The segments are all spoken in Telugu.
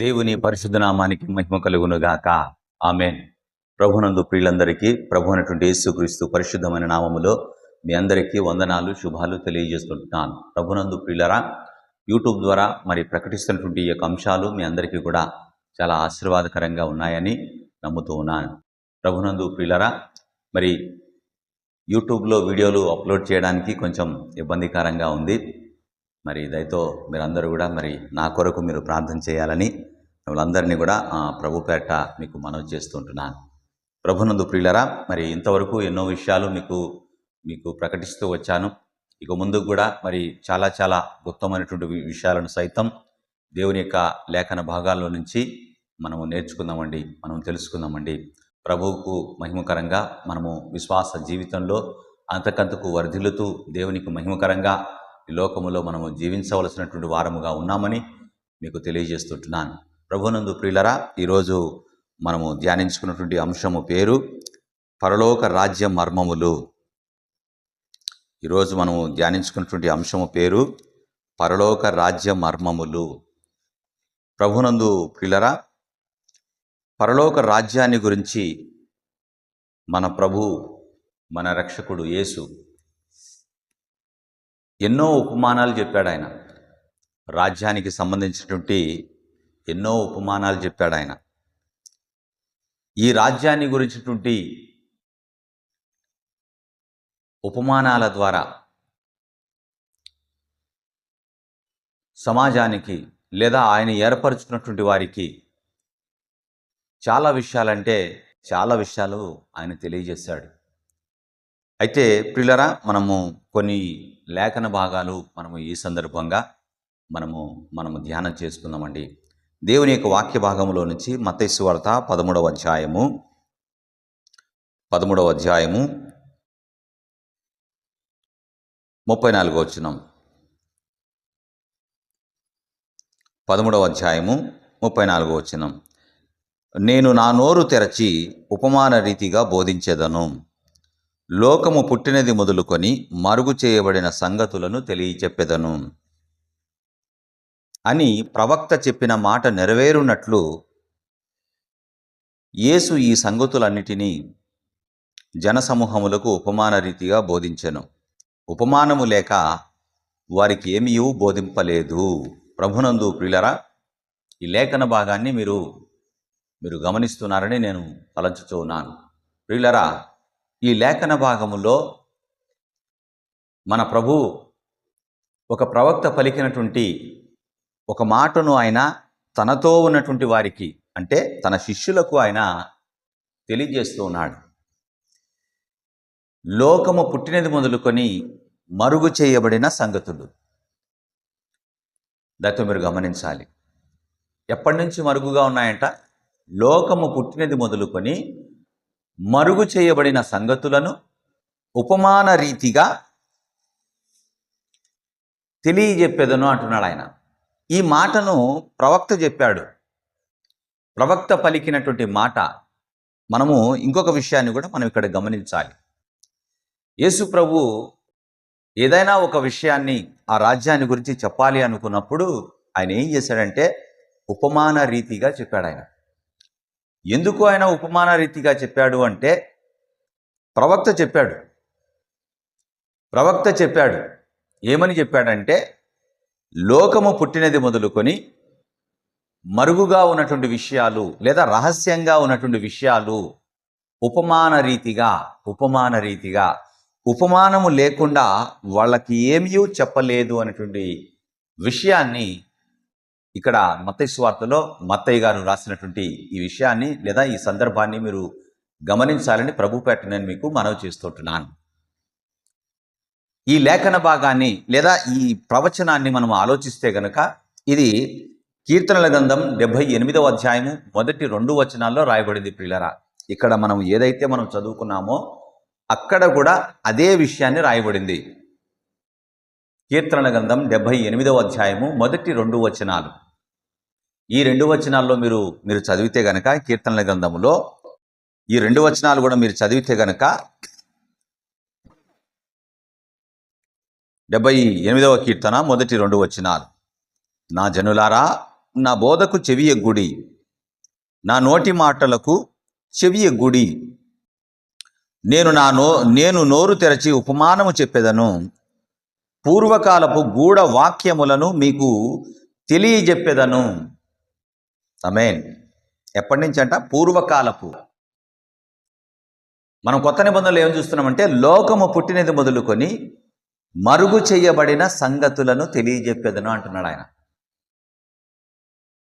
దేవుని పరిశుద్ధ నామానికి మహిమ కలుగును గాక ఆమెన్. ప్రభునందు ప్రియులందరికీ ప్రభు అయినటువంటి యేసుక్రీస్తు పరిశుద్ధమైన నామములో మీ అందరికీ వందనాలు శుభాలు తెలియజేస్తుంటున్నాను. ప్రభునందు ప్రియులరా యూట్యూబ్ ద్వారా మరి ప్రకటిస్తున్నటువంటి ఈ యొక్క అంశాలు మీ అందరికీ కూడా చాలా ఆశీర్వాదకరంగా ఉన్నాయని నమ్ముతూ ఉన్నాను. ప్రభునందు ప్రియులరా మరి యూట్యూబ్లో వీడియోలు అప్లోడ్ చేయడానికి కొంచెం ఇబ్బందికరంగా ఉంది. మరి దయతో మీరందరూ కూడా మరి నా కొరకు మీరు ప్రార్థన చేయాలని మిమ్మల్ని కూడా ప్రభు పేట మీకు మనవి చేస్తుంటున్నాను ప్రభునందు ప్రియులరా మరి ఇంతవరకు ఎన్నో విషయాలు మీకు మీకు ప్రకటిస్తూ వచ్చాను. ఇక ముందు కూడా మరి చాలా చాలా గుప్తమైనటువంటి విషయాలను సైతం దేవుని యొక్క లేఖన భాగాల్లో నుంచి మనము నేర్చుకుందామండి మనం తెలుసుకుందామండి. ప్రభువుకు మహిమకరంగా మనము విశ్వాస జీవితంలో అంతకంతకు వర్ధిల్లుతూ దేవునికి మహిమకరంగా ఈ లోకములో మనము జీవించవలసినటువంటి వారముగా ఉన్నామని మీకు తెలియజేస్తుంటున్నాను. ప్రభునందు ప్రియులరా ఈరోజు మనము ధ్యానించుకున్నటువంటి అంశము పేరు పరలోక రాజ్య మర్మములు. ఈరోజు మనము ధ్యానించుకున్నటువంటి అంశము పేరు పరలోక రాజ్య మర్మములు. ప్రభునందు ప్రియులరా పరలోక రాజ్యాన్ని గురించి మన ప్రభు మన రక్షకుడు యేసు ఎన్నో ఉపమానాలు చెప్పాడు ఆయన. రాజ్యానికి సంబంధించినటువంటి ఎన్నో ఉపమానాలు చెప్పాడు ఆయన. ఈ రాజ్యాన్ని గురించినటువంటి ఉపమానాల ద్వారా సమాజానికి లేదా ఆయన ఏర్పరచుకున్నటువంటి వారికి చాలా విషయాలంటే చాలా విషయాలు ఆయన తెలియజేశాడు. అయితే ప్రిలరా మనము కొన్ని లేఖన భాగాలు మనము ఈ సందర్భంగా మనము మనము ధ్యానం చేసుకుందామండి. దేవుని యొక్క వాక్య భాగంలో నుంచి మతైసు పదమూడవ అధ్యాయము పదమూడవ అధ్యాయము ముప్పై నాలుగో వచ్చినాం పదమూడవ అధ్యాయము ముప్పై నాలుగో వచ్చినాం నేను నా నోరు తెరచి ఉపమాన రీతిగా బోధించేదను. లోకము పుట్టినది మొదలుకొని మరుగు చేయబడిన సంగతులను తెలియచెప్పెదను. అని ప్రవక్త చెప్పిన మాట నెరవేరునట్లు యేసు ఈ సంగతులన్నిటినీ జనసమూహములకు ఉపమాన రీతిగా బోధించెను. ఉపమానము లేక వారికి ఏమీ బోధింపలేదు. ప్రభునందు ప్రియులరా ఈ లేఖన భాగాన్ని మీరు మీరు గమనిస్తున్నారని నేను తలంచుతున్నాను ప్రియులరా ఈ లేఖన భాగములో మన ప్రభు ఒక ప్రవక్త పలికినటువంటి ఒక మాటను ఆయన తనతో ఉన్నటువంటి వారికి అంటే తన శిష్యులకు ఆయన తెలియజేస్తూ ఉన్నాడు. లోకము పుట్టినది మొదలుకొని మరుగు చేయబడిన సంగతులు. దాంతో మీరు గమనించాలి. ఎప్పటి నుంచి మరుగుగా ఉన్నాయంట? లోకము పుట్టినది మొదలుకొని మరుగు చేయబడిన సంగతులను ఉపమాన రీతిగా తెలియజెప్పేదను అంటున్నాడు ఆయన. ఈ మాటను ప్రవక్త చెప్పాడు. ప్రవక్త పలికినటువంటి మాట మనము ఇంకొక విషయాన్ని కూడా మనం ఇక్కడ గమనించాలి. యేసు ప్రభు ఏదైనా ఒక విషయాన్ని ఆ రాజ్యాన్ని గురించి చెప్పాలి అనుకున్నప్పుడు ఆయన ఏం చేశాడంటే ఉపమాన రీతిగా చెప్పాడు ఆయన. ఎందుకు ఆయన ఉపమాన రీతిగా చెప్పాడు అంటే ప్రవక్త చెప్పాడు. ప్రవక్త చెప్పాడు. ఏమని చెప్పాడంటే లోకము పుట్టినది మొదలుకొని మరుగుగా ఉన్నటువంటి విషయాలు లేదా రహస్యంగా ఉన్నటువంటి విషయాలు ఉపమాన రీతిగా ఉపమాన రీతిగా ఉపమానము లేకుండా వాళ్ళకి ఏమీ చెప్పలేదు అనేటువంటి విషయాన్ని ఇక్కడ మత్తయ్య స్వార్తలో మత్తయ్య గారు రాసినటువంటి ఈ విషయాన్ని లేదా ఈ సందర్భాన్ని మీరు గమనించాలని ప్రభుపేట నేను మీకు మనవి చేస్తుంటున్నాను ఈ లేఖన భాగాన్ని లేదా ఈ ప్రవచనాన్ని మనం ఆలోచిస్తే గనక ఇది కీర్తనల గ్రంథం డెబ్భై ఎనిమిదవ అధ్యాయము మొదటి రెండు వచనాల్లో రాయబడింది ప్రియులరా. ఇక్కడ మనం ఏదైతే మనం చదువుకున్నామో అక్కడ కూడా అదే విషయాన్ని రాయబడింది. కీర్తనల గ్రంథం డెబ్భై ఎనిమిదవ అధ్యాయము మొదటి రెండు వచనాలు. ఈ రెండు వచనాల్లో మీరు మీరు చదివితే గనక కీర్తనల గ్రంథములో ఈ రెండు వచనాలు కూడా మీరు చదివితే గనక డెబ్బై ఎనిమిదవ కీర్తన మొదటి రెండు వచనాలు. నా జనులారా నా బోధకు చెవి ఎగ్గుడి నా నోటి మాటలకు చెవి ఎగ్గుడి నేను నా నో నేను నోరు తెరచి ఉపమానము చెప్పేదను. పూర్వకాలపు గూఢ వాక్యములను మీకు తెలియజెప్పేదను. సమేన్ ఎప్పటి నుంచి అంట? పూర్వకాలపు. మనం కొత్త నిబంధనలు ఏం చూస్తున్నామంటే లోకము పుట్టినది మొదలుకొని మరుగు చేయబడిన సంగతులను తెలియజెప్పేదను అంటున్నాడు ఆయన.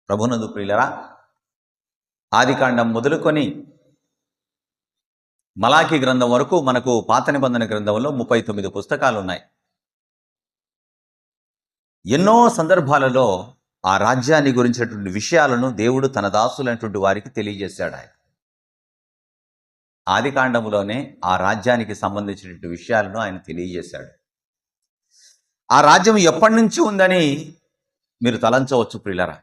ప్రభునందు ప్రియులరా ఆదికాండం మొదలుకొని మలాఖీ గ్రంథం వరకు మనకు పాత నిబంధన గ్రంథంలో ముప్పై తొమ్మిది పుస్తకాలు ఉన్నాయి ఎన్నో సందర్భాలలో ఆ రాజ్యాన్ని గురించినటువంటి విషయాలను దేవుడు తన దాసులైనటువంటి వారికి తెలియజేశాడు ఆయన. ఆది కాండములోనే ఆ రాజ్యానికి సంబంధించినటువంటి విషయాలను ఆయన తెలియజేశాడు. ఆ రాజ్యం ఎప్పటి నుంచి ఉందని మీరు తలంచవచ్చు ప్రియులరా?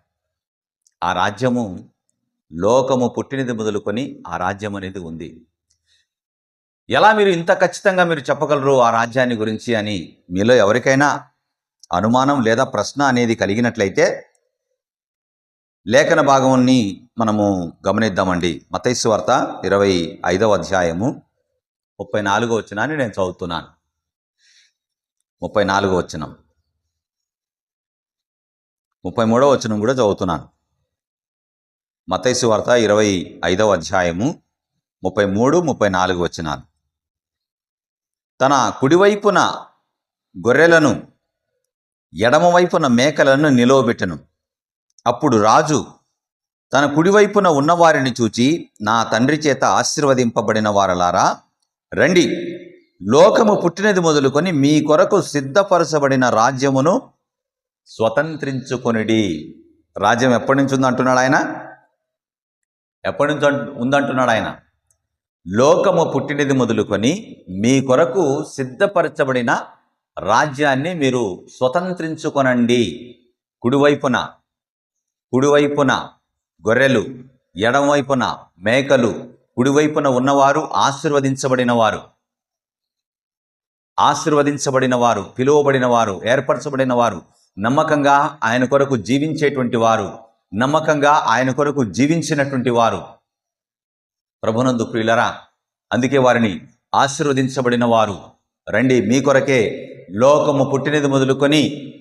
ఆ రాజ్యము లోకము పుట్టినది మొదలుకొని ఆ రాజ్యం అనేది ఉంది. ఎలా మీరు ఇంత ఖచ్చితంగా మీరు చెప్పగలరు ఆ రాజ్యాన్ని గురించి అని మీలో ఎవరికైనా అనుమానం లేదా ప్రశ్న అనేది కలిగినట్లయితే లేఖన భాగంని మనము గమనిద్దామండి. మతైసు వార్త ఇరవై ఐదవ అధ్యాయము ముప్పై నాలుగో వచ్చినాన్ని నేను చదువుతున్నాను. ముప్పై నాలుగో వచ్చినం ముప్పై మూడో వచనం కూడా చదువుతున్నాను. మతైసు వార్త ఇరవై ఐదవ అధ్యాయము ముప్పై మూడు ముప్పై నాలుగు వచనాలు. తన కుడివైపున గొర్రెలను ఎడమవైపున మేకలను నిలవబెట్టెను. అప్పుడు రాజు తన కుడివైపున ఉన్నవారిని చూచి నా తండ్రి చేత ఆశీర్వదింపబడిన వారలారా రండి. లోకము పుట్టినది మొదలుకొని మీ కొరకు సిద్ధపరచబడిన రాజ్యమును స్వతంత్రించుకొనిడి. రాజ్యం ఎప్పటి నుంచి ఉందంటున్నాడు ఆయన? ఎప్పటి నుంచి ఉందంటున్నాడు ఆయన? లోకము పుట్టినది మొదలుకొని మీ కొరకు సిద్ధపరచబడిన రాజ్యాన్ని మీరు స్వతంత్రించుకొనండి. కుడివైపున కుడివైపున గొర్రెలు ఎడమవైపున మేకలు కుడివైపున ఉన్నవారు ఆశీర్వదించబడిన వారు ఆశీర్వదించబడిన వారు పిలువబడిన వారు ఏర్పరచబడిన వారు నమ్మకంగా ఆయన కొరకు జీవించేటువంటి వారు నమ్మకంగా ఆయన కొరకు జీవించినటువంటి వారు. ప్రభునందు ప్రియులరా అందుకే వారిని ఆశీర్వదించబడిన వారు రండి మీ కొరకే లోకము పుట్టినది మొదలుకొని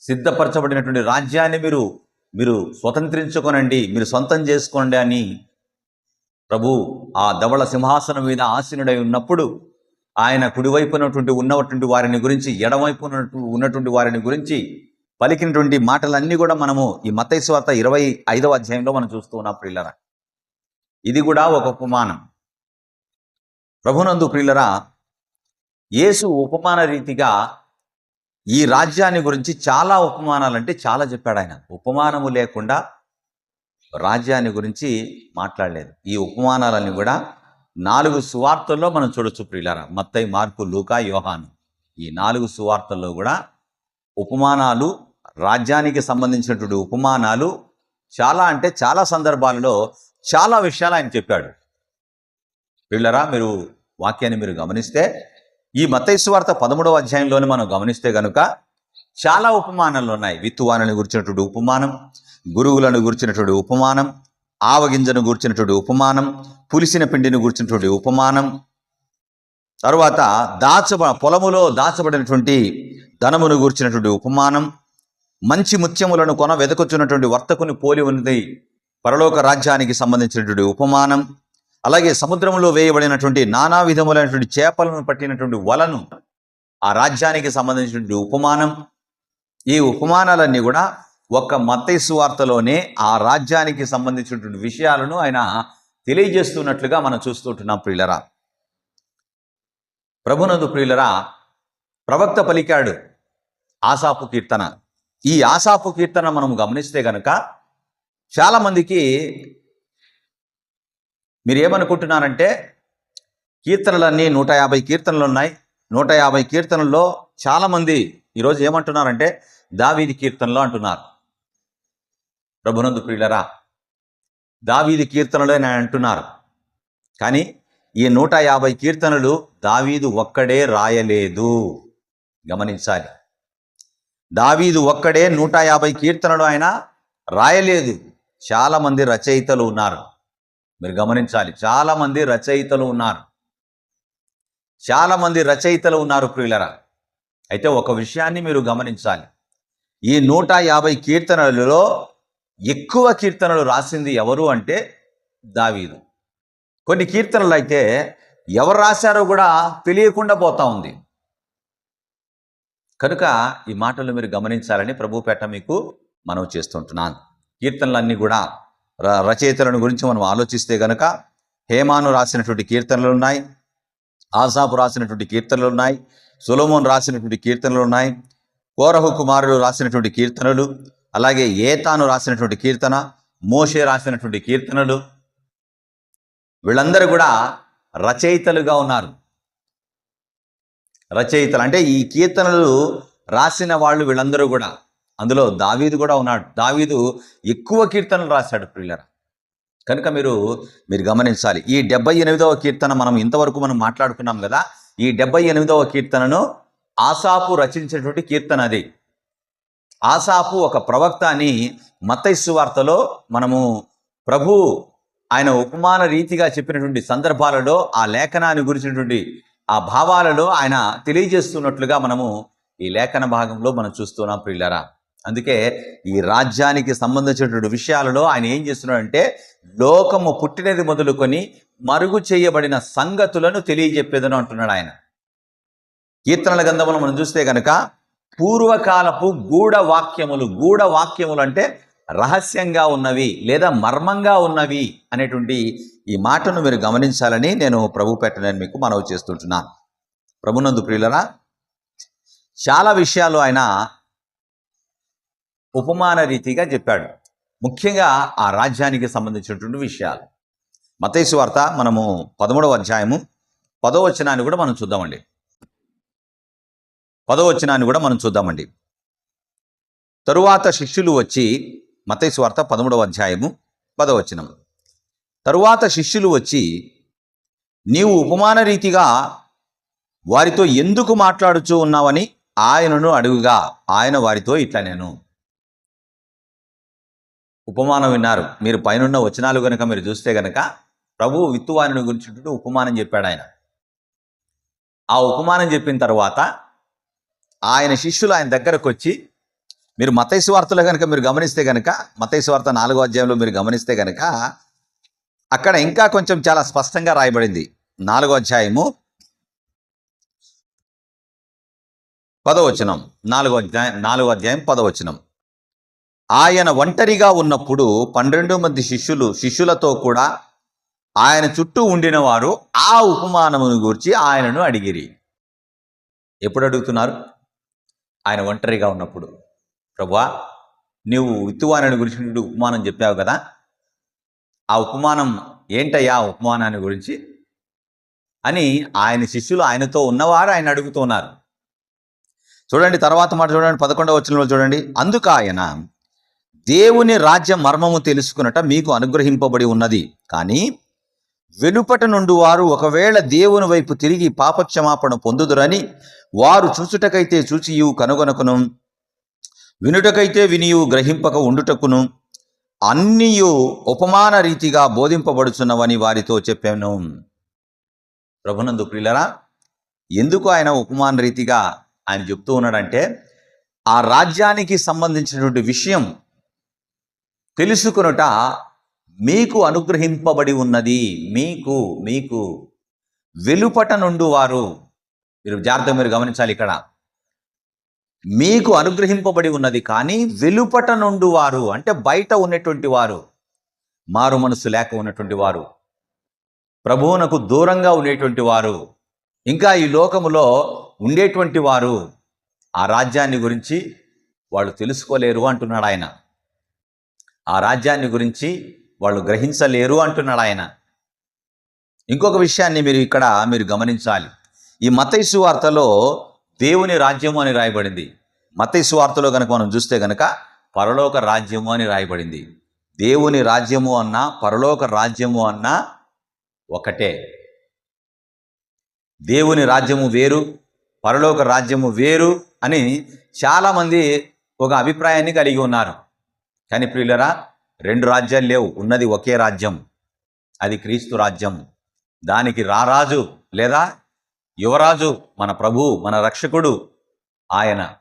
సిద్ధపరచబడినటువంటి రాజ్యాన్ని మీరు మీరు స్వతంత్రించుకొనండి మీరు సొంతం చేసుకోండి అని ప్రభు ఆ ధవళ సింహాసనం మీద ఆసీనుడై ఉన్నప్పుడు ఆయన కుడివైపునటువంటి ఉన్నటువంటి వారిని గురించి ఎడవైపు ఉన్నటువంటి వారిని గురించి పలికినటువంటి మాటలన్నీ కూడా మనము ఈ మత్తయి ఇరవై ఐదవ అధ్యాయంలో మనం చూస్తూ ఉన్నాం ప్రియులరా. ఇది కూడా ఒక ఉపమానం. ప్రభునందు ప్రియులరా యేసు ఉపమాన రీతిగా ఈ రాజ్యాన్ని గురించి చాలా ఉపమానాలు అంటే చాలా చెప్పాడు ఆయన. ఉపమానము లేకుండా రాజ్యాన్ని గురించి మాట్లాడలేదు. ఈ ఉపమానాలన్నీ కూడా నాలుగు సువార్తల్లో మనం చూడొచ్చు ప్రియులారా. మత్తై మార్కు లూకా యోహాను. ఈ నాలుగు సువార్తల్లో కూడా ఉపమానాలు రాజ్యానికి సంబంధించినటువంటి ఉపమానాలు చాలా అంటే చాలా సందర్భాలలో చాలా విషయాలు ఆయన చెప్పాడు. పిల్లరా మీరు వాక్యాన్ని మీరు గమనిస్తే ఈ మత్తయి పదమూడవ అధ్యాయంలోనే మనం గమనిస్తే గనుక చాలా ఉపమానాలు ఉన్నాయి. విత్తువానని గురించినటువంటి ఉపమానం గురువులను గురించినటువంటి ఉపమానం ఆవగింజను గూర్చినటువంటి ఉపమానం పులిసిన పిండిని గూర్చినటువంటి ఉపమానం తరువాత దాచబ పొలములో దాచబడినటువంటి ధనమును గూర్చినటువంటి ఉపమానం మంచి ముత్యములను కొన వెదకొచ్చున్నటువంటి వర్తకుని పోలి ఉన్నది పరలోక రాజ్యానికి సంబంధించినటువంటి ఉపమానం అలాగే సముద్రంలో వేయబడినటువంటి నానా విధములైనటువంటి చేపలను పట్టినటువంటి వలను ఆ రాజ్యానికి సంబంధించినటువంటి ఉపమానం. ఈ ఉపమానాలన్నీ కూడా ఒక్క మత్తైసు వార్తలోనే ఆ రాజ్యానికి సంబంధించినటువంటి విషయాలను ఆయన తెలియజేస్తున్నట్లుగా మనం చూస్తుంటున్నాం ప్రియులరా. ప్రభునందు ప్రియులరా ప్రవక్త పలికాడు ఆసాపు కీర్తన. ఈ ఆసాపు కీర్తన మనం గమనిస్తే కనుక చాలామందికి మీరు ఏమనుకుంటున్నారంటే కీర్తనలన్నీ నూట యాభై కీర్తనలు ఉన్నాయి. నూట యాభై కీర్తనల్లో చాలామంది ఈరోజు ఏమంటున్నారంటే దావీది కీర్తనలు అంటున్నారు. ప్రభునందు ప్రియులరా దావీది కీర్తనలు అని అంటున్నారు. కానీ ఈ నూట యాభై కీర్తనలు దావీదు ఒక్కడే రాయలేదు. గమనించాలి. దావీదు ఒక్కడే నూట యాభై కీర్తనలు ఆయన రాయలేదు. చాలామంది రచయితలు ఉన్నారు. మీరు గమనించాలి. చాలామంది రచయితలు ఉన్నారు. చాలామంది రచయితలు ఉన్నారు ప్రియులరా. అయితే ఒక విషయాన్ని మీరు గమనించాలి. ఈ నూట యాభై కీర్తనలలో ఎక్కువ కీర్తనలు రాసింది ఎవరు అంటే దావీదు. కొన్ని కీర్తనలు అయితే ఎవరు రాశారో కూడా తెలియకుండా పోతా ఉంది. కనుక ఈ మాటలు మీరు గమనించాలని ప్రభుపేట మీకు మనవి చేస్తుంటున్నాను కీర్తనలన్నీ కూడా రచయితలను గురించి మనం ఆలోచిస్తే గనక హేమాను రాసినటువంటి కీర్తనలు ఉన్నాయి ఆసాపు రాసినటువంటి కీర్తనలు ఉన్నాయి సులోమోన్ రాసినటువంటి కీర్తనలు ఉన్నాయి కోరహు కుమారుడు రాసినటువంటి కీర్తనలు అలాగే ఏతాను రాసినటువంటి కీర్తన మోషే రాసినటువంటి కీర్తనలు. వీళ్ళందరూ కూడా రచయితలుగా ఉన్నారు. రచయితలు అంటే ఈ కీర్తనలు రాసిన వాళ్ళు వీళ్ళందరూ కూడా. అందులో దావీదు కూడా ఉన్నాడు. దావీదు ఎక్కువ కీర్తనలు రాశాడు ప్రియులరా. కనుక మీరు మీరు గమనించాలి. ఈ డెబ్బై ఎనిమిదవ కీర్తన మనం ఇంతవరకు మనం మాట్లాడుకున్నాం కదా ఈ డెబ్బై ఎనిమిదవ కీర్తనను ఆసాపు రచించినటువంటి కీర్తన అది. ఆసాపు ఒక ప్రవక్త అని మత్తైస్సు వార్తలో మనము ప్రభు ఆయన ఉపమాన రీతిగా చెప్పినటువంటి సందర్భాలలో ఆ లేఖనాన్ని గురించినటువంటి ఆ భావాలలో ఆయన తెలియజేస్తున్నట్లుగా మనము ఈ లేఖన భాగంలో మనం చూస్తున్నాం ప్రియులరా. అందుకే ఈ రాజ్యానికి సంబంధించినటువంటి విషయాలలో ఆయన ఏం చేస్తున్నాడంటే లోకము పుట్టినది మొదలుకొని మరుగు చేయబడిన సంగతులను తెలియజెప్పేదను అంటున్నాడు ఆయన. కీర్తనల గంధములు మనం చూస్తే కనుక పూర్వకాలపు గూఢ వాక్యములు గూఢ వాక్యములు అంటే రహస్యంగా ఉన్నవి లేదా మర్మంగా ఉన్నవి అనేటువంటి ఈ మాటను మీరు గమనించాలని నేను ప్రభు పెట్టనని మీకు మనవి చేస్తుంటున్నాను. ప్రభునందు ప్రియులరా చాలా విషయాలు ఆయన ఉపమాన రీతిగా చెప్పాడు. ముఖ్యంగా ఆ రాజ్యానికి సంబంధించినటువంటి విషయాలు. మతేసు వార్త మనము పదమూడవ అధ్యాయము పదో వచనాన్ని కూడా మనం చూద్దామండి. పదో వచనాన్ని కూడా మనం చూద్దామండి. తరువాత శిష్యులు వచ్చి మతేసు వార్త పదమూడవ అధ్యాయము పదో వచనం. తరువాత శిష్యులు వచ్చి నీవు ఉపమాన రీతిగా వారితో ఎందుకు మాట్లాడుచూ ఉన్నావని ఆయనను అడుగుగా. ఆయన వారితో ఇట్లా నేను ఉపమానం విన్నారు. మీరు పైనున్న వచనాలు కనుక మీరు చూస్తే కనుక ప్రభు విత్తువాని గురించి ఉపమానం చెప్పాడు ఆయన. ఆ ఉపమానం చెప్పిన తర్వాత ఆయన శిష్యులు ఆయన దగ్గరకు వచ్చి మీరు మతైసు వార్తలు కనుక మీరు గమనిస్తే కనుక మతైసు వార్త నాలుగో అధ్యాయంలో మీరు గమనిస్తే కనుక అక్కడ ఇంకా కొంచెం చాలా స్పష్టంగా రాయబడింది. నాలుగో అధ్యాయము పదవచనం. నాలుగో అధ్యాయం నాలుగో అధ్యాయం పదవచనం. ఆయన ఒంటరిగా ఉన్నప్పుడు పన్నెండు మంది శిష్యులు శిష్యులతో కూడా ఆయన చుట్టూ ఉండిన వారు ఆ ఉపమానమును గురించి ఆయనను అడిగిరి. ఎప్పుడు అడుగుతున్నారు? ఆయన ఒంటరిగా ఉన్నప్పుడు. ప్రభా నీవు విత్తువానని గురించి ఉపమానం చెప్పావు కదా? ఆ ఉపమానం ఏంటయ్యా ఆ ఉపమానాన్ని గురించి? అని ఆయన శిష్యులు ఆయనతో ఉన్నవారు ఆయన అడుగుతున్నారు చూడండి తర్వాత మాట చూడండి పదకొండవ వచ్చిన చూడండి. అందుకు ఆయన దేవుని రాజ్య మర్మము తెలుసుకున్నట మీకు అనుగ్రహింపబడి ఉన్నది. కానీ వెలుపట నుండి వారు ఒకవేళ దేవుని వైపు తిరిగి పాపక్షమాపణ పొందుదురని వారు చూచుటకైతే చూచియు కనుగొనకును. వినుటకైతే వినియు గ్రహింపక ఉండుటకును. అన్నియు ఉపమాన రీతిగా బోధింపబడుచున్నవని వారితో చెప్పాను. ప్రభునందు ప్రియులరా ఎందుకు ఆయన ఉపమాన రీతిగా ఆయన చెప్తూ ఉన్నాడంటే ఆ రాజ్యానికి సంబంధించినటువంటి విషయం తెలుసుకొనుట మీకు అనుగ్రహింపబడి ఉన్నది. మీకు మీకు వెలుపట నుండి వారు మీరు జాగ్రత్త మీరు గమనించాలి ఇక్కడ. మీకు అనుగ్రహింపబడి ఉన్నది కానీ వెలుపట నుండి వారు అంటే బయట ఉన్నటువంటి వారు మారు మనసు లేక ఉన్నటువంటి వారు ప్రభువునకు దూరంగా ఉండేటువంటి వారు ఇంకా ఈ లోకములో ఉండేటువంటి వారు ఆ రాజ్యాన్ని గురించి వాళ్ళు తెలుసుకోలేరు అంటున్నాడు ఆయన. ఆ రాజ్యాన్ని గురించి వాళ్ళు గ్రహించలేరు అంటున్నాడు ఆయన. ఇంకొక విషయాన్ని మీరు ఇక్కడ మీరు గమనించాలి. ఈ మతైసు వార్తలో దేవుని రాజ్యము అని రాయబడింది. మతైసు వార్తలో కనుక మనం చూస్తే కనుక పరలోక రాజ్యము అని రాయబడింది. దేవుని రాజ్యము అన్న పరలోక రాజ్యము అన్న ఒకటే. దేవుని రాజ్యము వేరు పరలోక రాజ్యము వేరు అని చాలామంది ఒక అభిప్రాయాన్ని కలిగి ఉన్నారు. కానీ ప్రియులరా రెండు రాజ్యాలు లేవు. ఉన్నది ఒకే రాజ్యం. అది క్రీస్తు రాజ్యం. దానికి రారాజు లేదా యువరాజు మన ప్రభు మన రక్షకుడు ఆయన.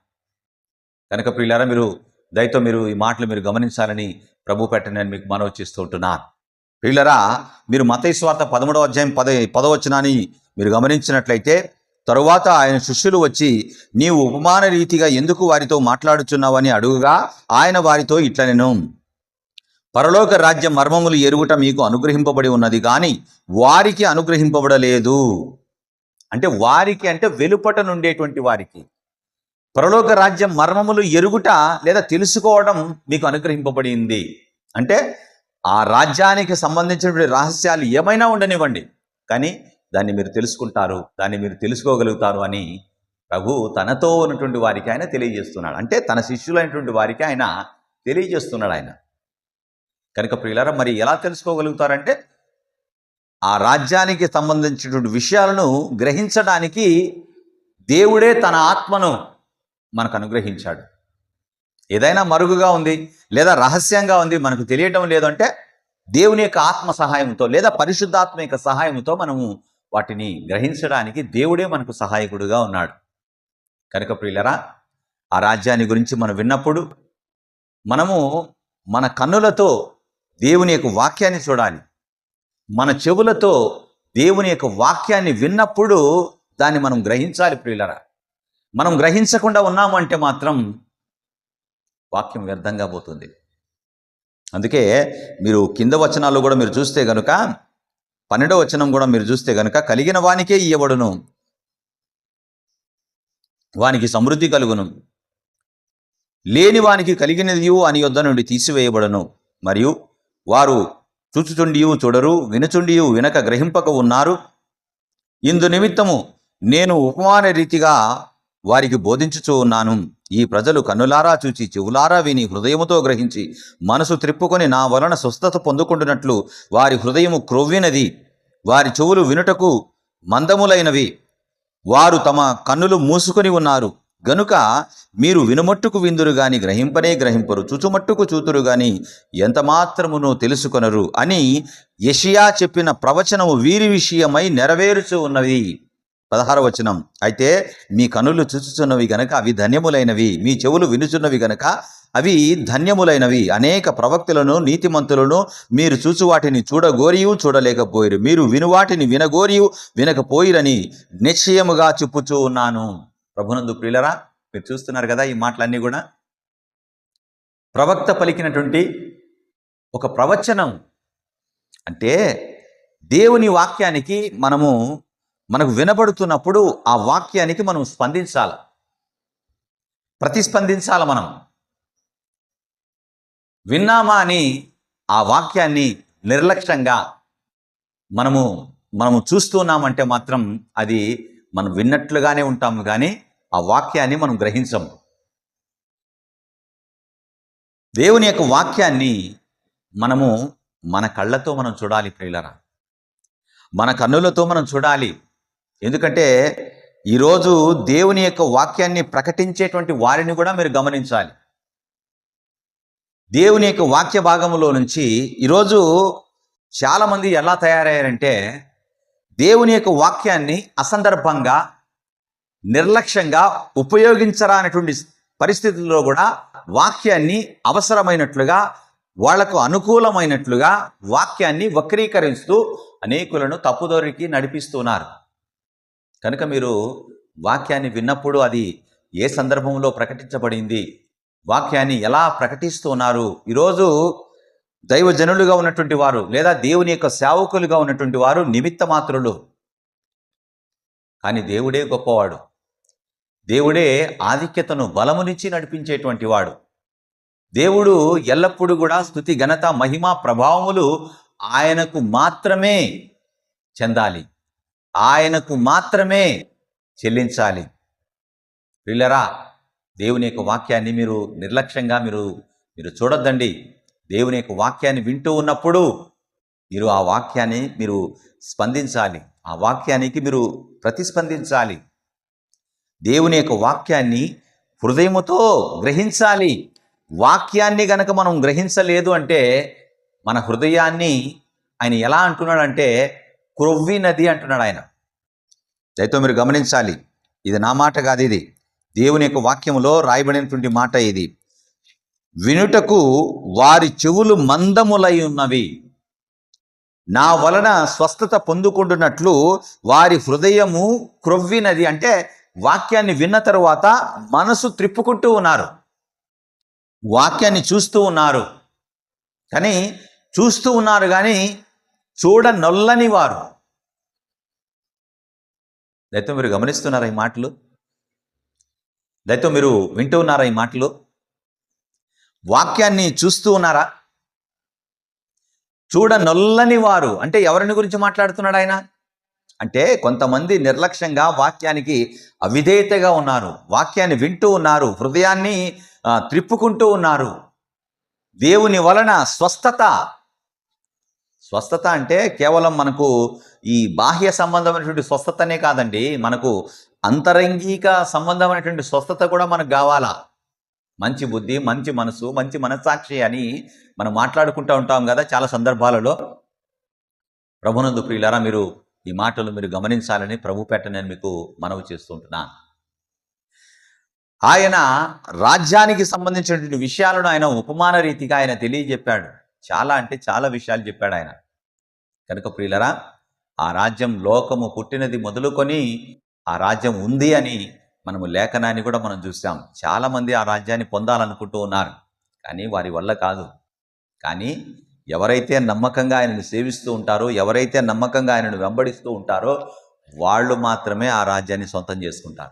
కనుక ప్రియులారా మీరు దయతో మీరు ఈ మాటలు మీరు గమనించాలని ప్రభు పెట్టని నేను మీకు మనవి చేస్తూ ప్రియులరా మీరు మతైస్వార్త పదమూడవ అధ్యాయం పద పదవచనాన్ని మీరు గమనించినట్లయితే తరువాత ఆయన శిష్యులు వచ్చి నీవు ఉపమాన రీతిగా ఎందుకు వారితో మాట్లాడుచున్నావని అడుగుగా ఆయన వారితో ఇట్ల నేను. పరలోక రాజ్య మర్మములు ఎరుగుట మీకు అనుగ్రహింపబడి ఉన్నది కానీ వారికి అనుగ్రహింపబడలేదు. అంటే వారికి అంటే వెలుపట నుండేటువంటి వారికి. పరలోక రాజ్యం మర్మములు ఎరుగుట లేదా తెలుసుకోవడం మీకు అనుగ్రహింపబడింది. అంటే ఆ రాజ్యానికి సంబంధించినటువంటి రహస్యాలు ఏమైనా ఉండనివ్వండి. కానీ దాన్ని మీరు తెలుసుకుంటారు దాన్ని మీరు తెలుసుకోగలుగుతారు అని ప్రభు తనతో ఉన్నటువంటి వారికి ఆయన తెలియజేస్తున్నాడు. అంటే తన శిష్యులైనటువంటి వారికి ఆయన తెలియజేస్తున్నాడు ఆయన. కనుక ప్రియులారా మరి ఎలా తెలుసుకోగలుగుతారంటే ఆ రాజ్యానికి సంబంధించినటువంటి విషయాలను గ్రహించడానికి దేవుడే తన ఆత్మను మనకు అనుగ్రహించాడు. ఏదైనా మరుగుగా ఉంది లేదా రహస్యంగా ఉంది మనకు తెలియటం లేదంటే దేవుని యొక్క ఆత్మ సహాయంతో లేదా పరిశుద్ధాత్మ యొక్క సహాయంతో మనము వాటిని గ్రహించడానికి దేవుడే మనకు సహాయకుడుగా ఉన్నాడు. కనుక ప్రియులరా ఆ రాజ్యాన్ని గురించి మనం విన్నప్పుడు మనము మన కన్నులతో దేవుని యొక్క వాక్యాన్ని చూడాలి. మన చెవులతో దేవుని యొక్క వాక్యాన్ని విన్నప్పుడు దాన్ని మనం గ్రహించాలి ప్రియులరా. మనం గ్రహించకుండా ఉన్నామంటే మాత్రం వాక్యం వ్యర్థంగా పోతుంది. అందుకే మీరు కింద వచనాలు కూడా మీరు చూస్తే కనుక పన్నెండవ వచనం కూడా మీరు చూస్తే కనుక కలిగిన వానికే ఇయ్యబడును. వానికి సమృద్ధి కలుగును. లేని వానికి కలిగినదియు అని యొద్ద నుండి తీసివేయబడను. మరియు వారు చూచుచుండియు చూడరు వినుచుండియు వినక గ్రహింపక ఉన్నారు. ఇందు నిమిత్తము నేను ఉపమాన రీతిగా వారికి బోధించుచూ ఉన్నాను. ఈ ప్రజలు కన్నులారా చూచి చెవులారా విని హృదయముతో గ్రహించి మనసు త్రిప్పుకొని నా వలన స్వస్థత పొందుకుంటున్నట్లు వారి హృదయము క్రొవ్వినది. వారి చెవులు వినుటకు మందములైనవి. వారు తమ కన్నులు మూసుకొని ఉన్నారు. గనుక మీరు వినుమట్టుకు విందురు గాని గ్రహింపనే గ్రహింపరు. చూచుమట్టుకు చూతురు గాని ఎంతమాత్రమును తెలుసుకొనరు అని యషియా చెప్పిన ప్రవచనము వీరి విషయమై నెరవేరుచు ఉన్నది. పదహార వచనం. అయితే మీ కనులు చూచుచున్నవి గనక అవి ధన్యములైనవి మీ చెవులు వినుచున్నవి గనక అవి ధన్యములైనవి. అనేక ప్రవక్తులను నీతిమంతులను మీరు చూచు వాటిని చూడగోరియు చూడలేకపోయిరు. మీరు వినువాటిని వినగోరియు వినకపోయిరని నిశ్చయముగా చెప్పుచూ ఉన్నాను. ప్రభునందు ప్రియులరా మీరు చూస్తున్నారు కదా ఈ మాటలన్నీ కూడా? ప్రవక్త పలికినటువంటి ఒక ప్రవచనం. అంటే దేవుని వాక్యానికి మనము మనకు వినబడుతున్నప్పుడు ఆ వాక్యానికి మనం స్పందించాలి. ప్రతిస్పందించాలి మనం. విన్నామా అని ఆ వాక్యాన్ని నిర్లక్ష్యంగా మనము మనము చూస్తున్నామంటే మాత్రం అది మనం విన్నట్లుగానే ఉంటాము కానీ ఆ వాక్యాన్ని మనం గ్రహించము. దేవుని యొక్క వాక్యాన్ని మనము మన కళ్ళతో మనం చూడాలి ప్రియులరా. మన కన్నులతో మనం చూడాలి. ఎందుకంటే ఈరోజు దేవుని యొక్క వాక్యాన్ని ప్రకటించేటువంటి వారిని కూడా మీరు గమనించాలి. దేవుని యొక్క వాక్య భాగంలో నుంచి ఈరోజు చాలామంది ఎలా తయారయ్యారంటే దేవుని యొక్క వాక్యాన్ని అసందర్భంగా నిర్లక్ష్యంగా ఉపయోగించరానటువంటి పరిస్థితుల్లో కూడా వాక్యాన్ని అవసరమైనట్లుగా వాళ్ళకు అనుకూలమైనట్లుగా వాక్యాన్ని వక్రీకరిస్తూ అనేకులను తప్పుదోరికి నడిపిస్తున్నారు. కనుక మీరు వాక్యాన్ని విన్నప్పుడు అది ఏ సందర్భంలో ప్రకటించబడింది? వాక్యాన్ని ఎలా ప్రకటిస్తున్నారు ఈరోజు దైవజనులుగా ఉన్నటువంటి వారు లేదా దేవుని యొక్క సేవకులుగా ఉన్నటువంటి వారు నిమిత్త మాత్రులు. కానీ దేవుడే గొప్పవాడు. దేవుడే ఆధిక్యతను బలమునిచ్చి నడిపించేటువంటి వాడు. దేవుడు ఎల్లప్పుడూ కూడా స్థుతి ఘనత మహిమ ప్రభావములు ఆయనకు మాత్రమే చెందాలి. ఆయనకు మాత్రమే చెల్లించాలి. పిల్లరా దేవుని యొక్క వాక్యాన్ని మీరు నిర్లక్ష్యంగా మీరు మీరు చూడొద్దండి. దేవుని యొక్క వాక్యాన్ని వింటూ ఉన్నప్పుడు మీరు ఆ వాక్యాన్ని మీరు స్పందించాలి. ఆ వాక్యానికి మీరు ప్రతిస్పందించాలి. దేవుని యొక్క వాక్యాన్ని హృదయముతో గ్రహించాలి. వాక్యాన్ని గనక మనం గ్రహించలేదు అంటే మన హృదయాన్ని ఆయన ఎలా అంటున్నాడంటే క్రొవ్వి నది అంటున్నాడు ఆయన. దయతో మీరు గమనించాలి ఇది నా మాట కాదు ఇది. దేవుని యొక్క వాక్యంలో రాయబడినటువంటి మాట ఇది. వినుటకు వారి చెవులు మందములై ఉన్నవి. నా వలన స్వస్థత పొందుకుంటున్నట్లు వారి హృదయము క్రొవ్వినది అంటే వాక్యాన్ని విన్న తరువాత మనసు త్రిప్పుకుంటూ ఉన్నారు. వాక్యాన్ని చూస్తూ ఉన్నారు. కానీ చూస్తూ ఉన్నారు కానీ చూడ నొల్లని వారు. దయతో మీరు గమనిస్తున్నారా ఈ మాటలు? దయతో మీరు వింటూ ఉన్నారా ఈ మాటలు? వాక్యాన్ని చూస్తూ ఉన్నారా? చూడ నొల్లని వారు. అంటే ఎవరిని గురించి మాట్లాడుతున్నాడు ఆయన? అంటే కొంతమంది నిర్లక్ష్యంగా వాక్యానికి అవిధేయతగా ఉన్నారు. వాక్యాన్ని వింటూ ఉన్నారు. హృదయాన్ని త్రిప్పుకుంటూ ఉన్నారు. దేవుని వలన స్వస్థత స్వస్థత అంటే కేవలం మనకు ఈ బాహ్య సంబంధమైనటువంటి స్వస్థతనే కాదండి మనకు అంతరంగిక సంబంధమైనటువంటి స్వస్థత కూడా మనకు కావాలా? మంచి బుద్ధి మంచి మనసు మంచి మనస్సాక్షి అని మనం మాట్లాడుకుంటూ ఉంటాం కదా చాలా సందర్భాలలో. ప్రభునందు ప్రియులారా మీరు ఈ మాటలు మీరు గమనించాలని ప్రభుపేట నేను మీకు మనవి చేస్తుంటున్నా ఆయన రాజ్యానికి సంబంధించినటువంటి విషయాలను ఆయన ఉపమాన రీతిగా ఆయన తెలియజెప్పాడు. చాలా అంటే చాలా విషయాలు చెప్పాడు ఆయన. కనుక ప్రియులరా ఆ రాజ్యం లోకము పుట్టినది మొదలుకొని ఆ రాజ్యం ఉంది అని మనము లేఖనాన్ని కూడా మనం చూసాం చాలామంది ఆ రాజ్యాన్ని పొందాలనుకుంటూ ఉన్నారు. కానీ వారి వల్ల కాదు. కానీ ఎవరైతే నమ్మకంగా ఆయనను సేవిస్తూ ఉంటారో ఎవరైతే నమ్మకంగా ఆయనను వెంబడిస్తూ ఉంటారో వాళ్ళు మాత్రమే ఆ రాజ్యాన్ని సొంతం చేసుకుంటారు.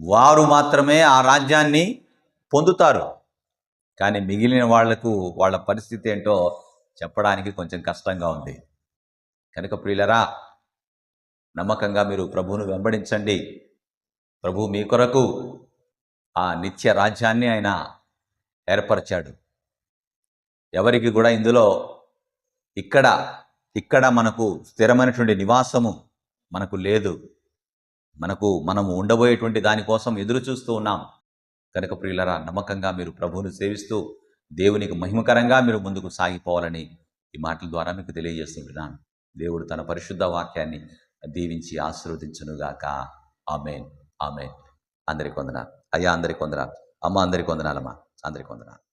వారు మాత్రమే ఆ రాజ్యాన్ని పొందుతారు. కానీ మిగిలిన వాళ్ళకు వాళ్ళ పరిస్థితి ఏంటో చెప్పడానికి కొంచెం కష్టంగా ఉంది. కనుక ప్రియులరా నమ్మకంగా మీరు ప్రభువును వెంబడించండి. ప్రభు మీ కొరకు ఆ నిత్య రాజ్యాన్ని ఆయన ఏర్పరిచాడు. ఎవరికి కూడా ఇందులో ఇక్కడ ఇక్కడ మనకు స్థిరమైనటువంటి నివాసము మనకు లేదు. మనకు మనము ఉండబోయేటువంటి దానికోసం ఎదురు చూస్తూ ఉన్నాం. కనుక ప్రియులరా నమ్మకంగా మీరు ప్రభువును సేవిస్తూ దేవునికి మహిమకరంగా మీరు ముందుకు సాగిపోవాలని ఈ మాటల ద్వారా మీకు తెలియజేస్తుంటున్నాను దేవుడు తన పరిశుద్ధ వాక్యాన్ని దీవించి ఆశీర్వదించునుగాక. ఆమెన్. ఆమెన్. అందరికి వందనాలు. అయ్యా అందరికి వందనాలు. అమ్మ అందరికి వందనాలమ్మా. అందరికి వందనాలు.